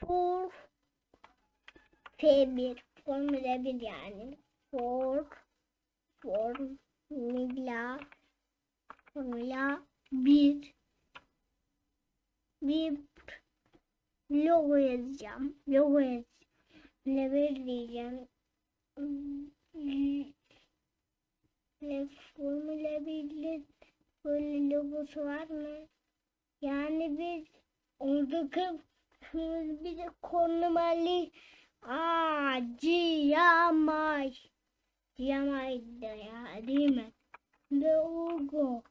For F1 Formula 1 yani. For Formula Formula 1 bir logo yazacağım. Logo yazacağım. Level diyeceğim. Ne Formula 1'in böyle logosu var mı? Yani bir oradaki bir de konumali Aa, Ciyamay. Ciyamay da ya değil mi? Logo.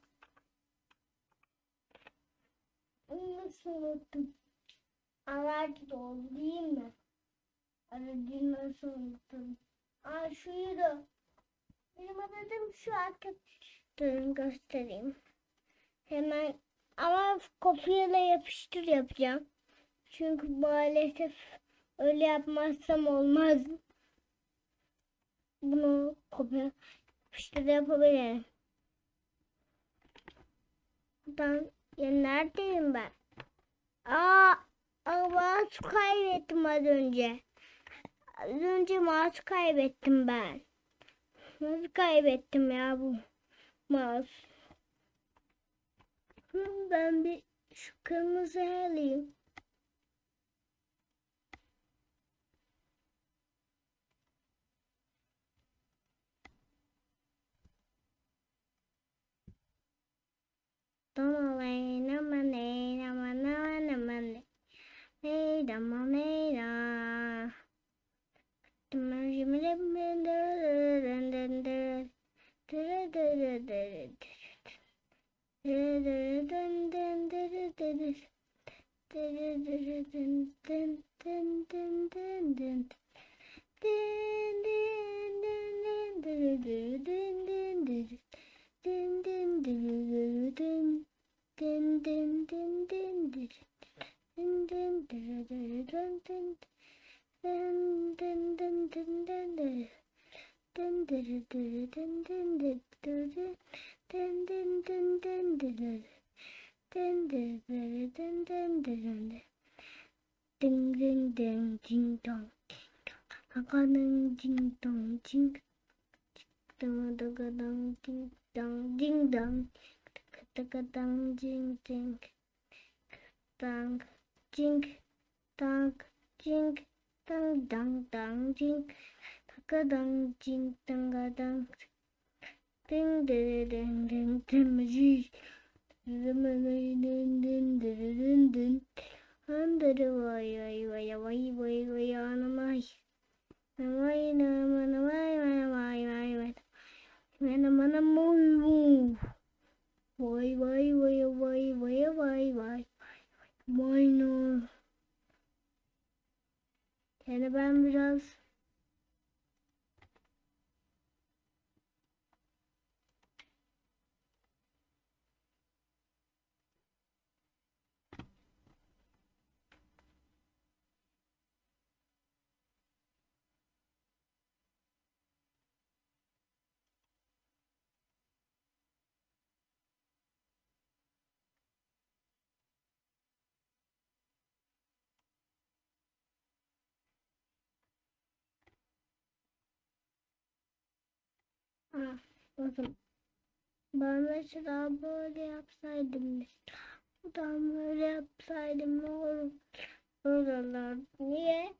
Onu nasıl unuttum? Araç dolu değil mi? Aracı nasıl unuttum? Aa şuyu da. Benim adım şu arkadaş. Durun göstereyim. Hemen ama kopyala yapıştır yapacağım. Çünkü maalesef öyle yapmazsam olmaz. Bunu kopya yapıştır yapabilirim. Ben ya neredeyim ben? Aa, mouse kaybettim az önce. Az önce mouse kaybettim ben. Nasıl kaybettim ya bu mouse? Ben bir şu kırmızı alayım. did でんでんでるでんでんでんでんでんでんでんでるでるでんでんでんでんでんでんでるでんでるでるでんでんでるでんでんでんでんでんでるでんでるでるでんでんでるででんでんでんでんでんでんでんでんでんでんでんでんとん ding dong ding dong ding dong ding ding ding dong ding dong ding dong dong dong ding dong ding dong dong ding ding ding ding ding Anamay. Anamay, anamay, anamay, anamay, anamay. Mana mana moy Vay vay vay vay vay vay vay no Yani ben biraz Ah. Ben mesela böyle yapsaydım mesela. Buradan böyle yapsaydım ne olur? Oralar. Niye?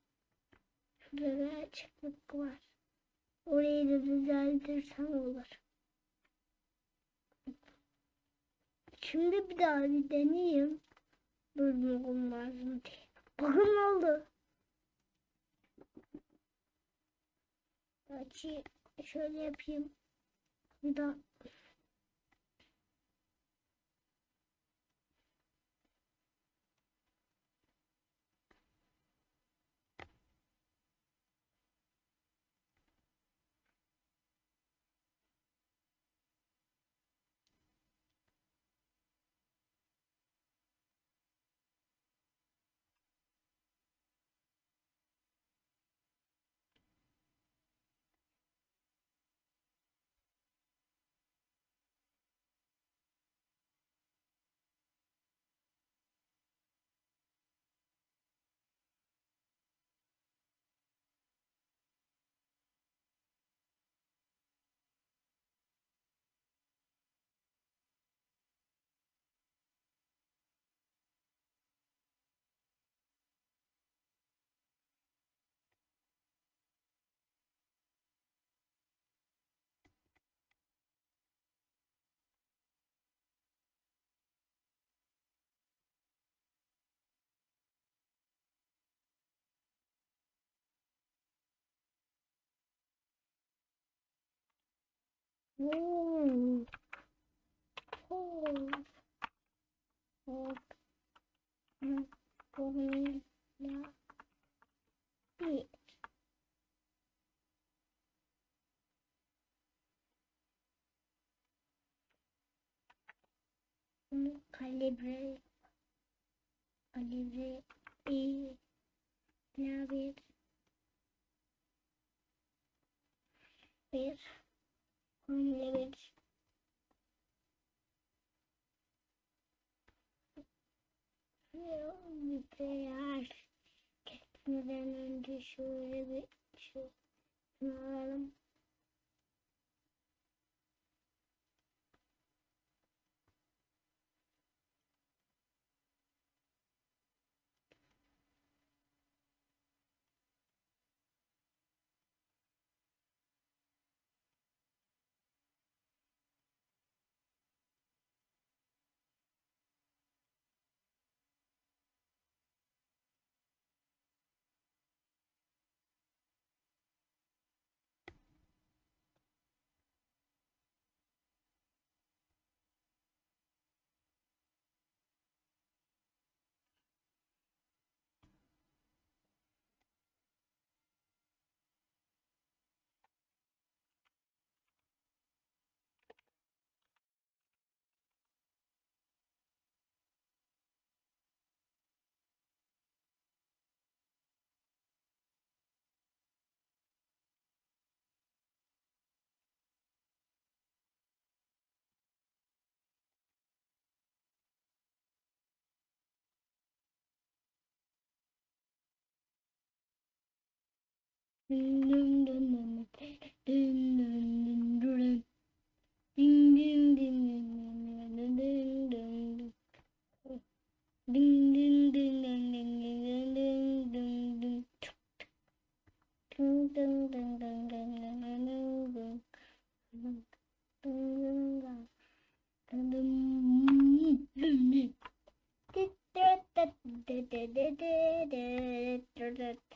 Şurada açıklık var. Orayı da düzeltirsem olur. Şimdi bir daha bir deneyeyim. Bölüm olmaz mı diye. Bakın oldu. Açı şöyle yapayım. 감사합니다. Ooh. Mm-hmm. da da da da da da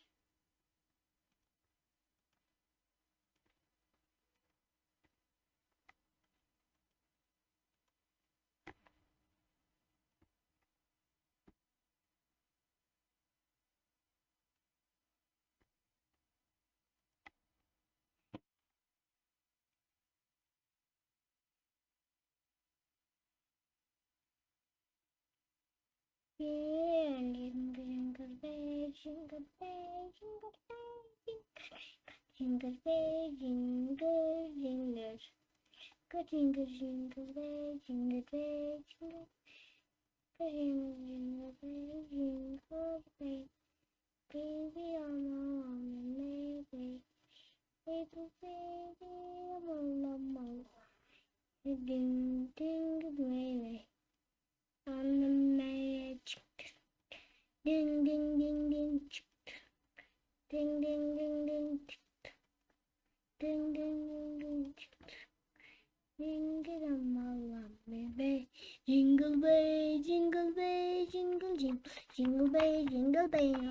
Jingle, jingle bell, jingle bell, jingle bell, jingle bell, jingle, jingle. Go jingle, jingle bell, jingle bell, jingle. Go jingle, jingle bell, jingle bell. Baby, I'm on a mayday. Baby, baby, I'm on a mo. даю.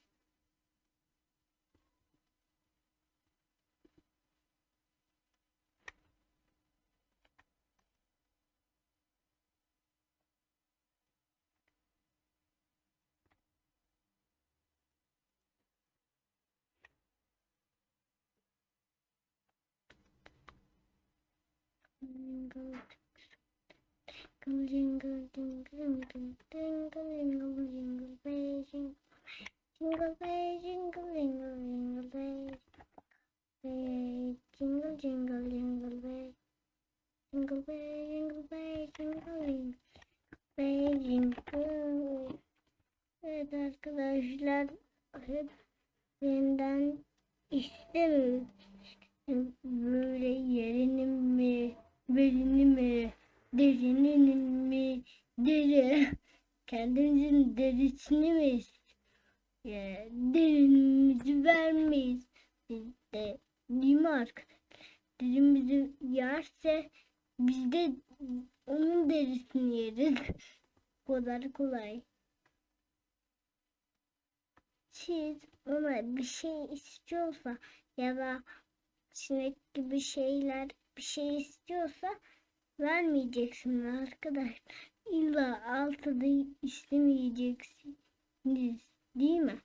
jingle jingle jingle jingle jingle jingle jingle way jingle jingle way jingle jingle jingle way way jingle jingle jingle way jingle way jingle way jingle jingle way jingle Evet arkadaşlar hep yeniden istemiyorum. Böyle yerinin mi, belini mi, derinin mi, deri, kendimizin derisini mi ya, derinimizi vermeyiz. Biz de değil? Derimizi yerse biz de onun derisini yeriz. Bu kadar kolay. Siz ona bir şey istiyorsa ya da sinek gibi şeyler bir şey istiyorsa vermeyeceksiniz arkadaşlar. İlla altıda istemeyeceksiniz değil mi?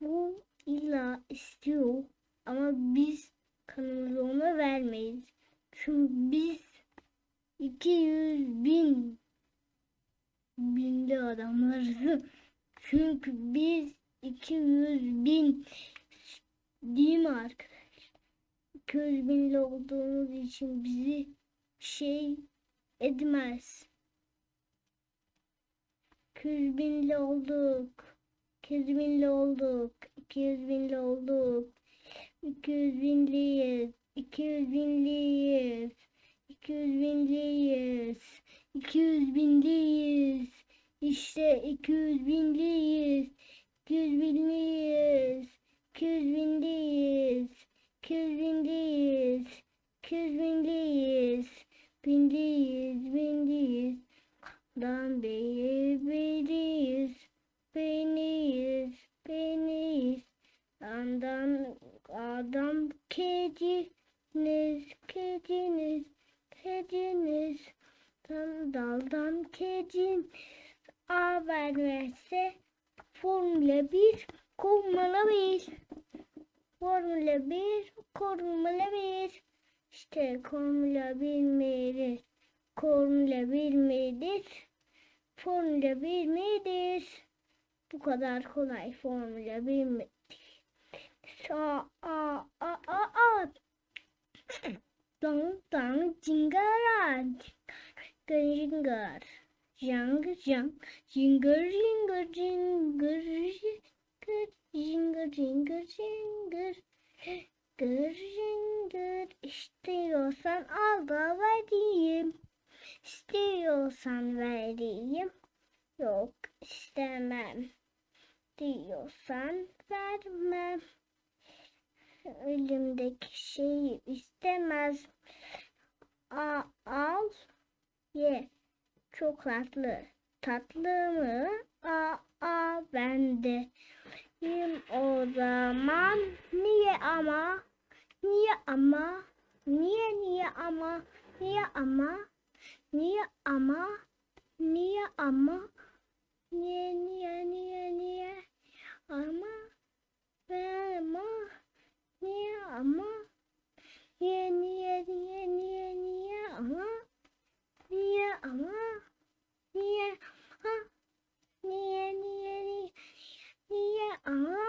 Bu illa istiyor ama biz kanımızı ona vermeyiz. Çünkü biz 200 bin binli adamlarız. Çünkü biz 200 bin değil mi arkadaşlar? 200 binli olduğumuz için bizi şey etmez. 200 binli olduk. 200 binli olduk. 200 binli olduk. 200 binliyiz. 200 binliyiz. 200 binliyiz. 200 binliyiz. İşte 200 binliyiz. 200 binliyiz. 200 binliyiz. Kürbindeyiz. Kürbindeyiz. Bindeyiz, bindeyiz. Dan beyi beydeyiz. Beyneyiz, beyneyiz. Dandan adam kediniz, kediniz, kediniz. Dan daldan kedin haber verse Formula 1 kullanabilir. Formula 1 Formula 1 İşte Formula 1 midir? Formula 1 midir? Formula 1 midir? Bu kadar kolay Formula 1 midir? Sa a a a a Dang dang jingara Jinger Jinger Jang Jinger Jinger Jinger Jinger Jinger Jinger Jinger Jinger İstiyorsan al da vereyim. İstiyorsan vereyim. Yok istemem. Diyorsan vermem. Elimdeki şeyi istemez. A, al ye. Çok tatlı. Tatlı mı? Aa, aa ben de. O zaman. Niye ama? Niye ama? Niye niye ama? Niye ama? Niye ama? Niye ama? Niye niye niye niye? Ama ben ama niye ama? Niye niye niye niye niye ama? Niye ama? 啊你呀你呀你你啊。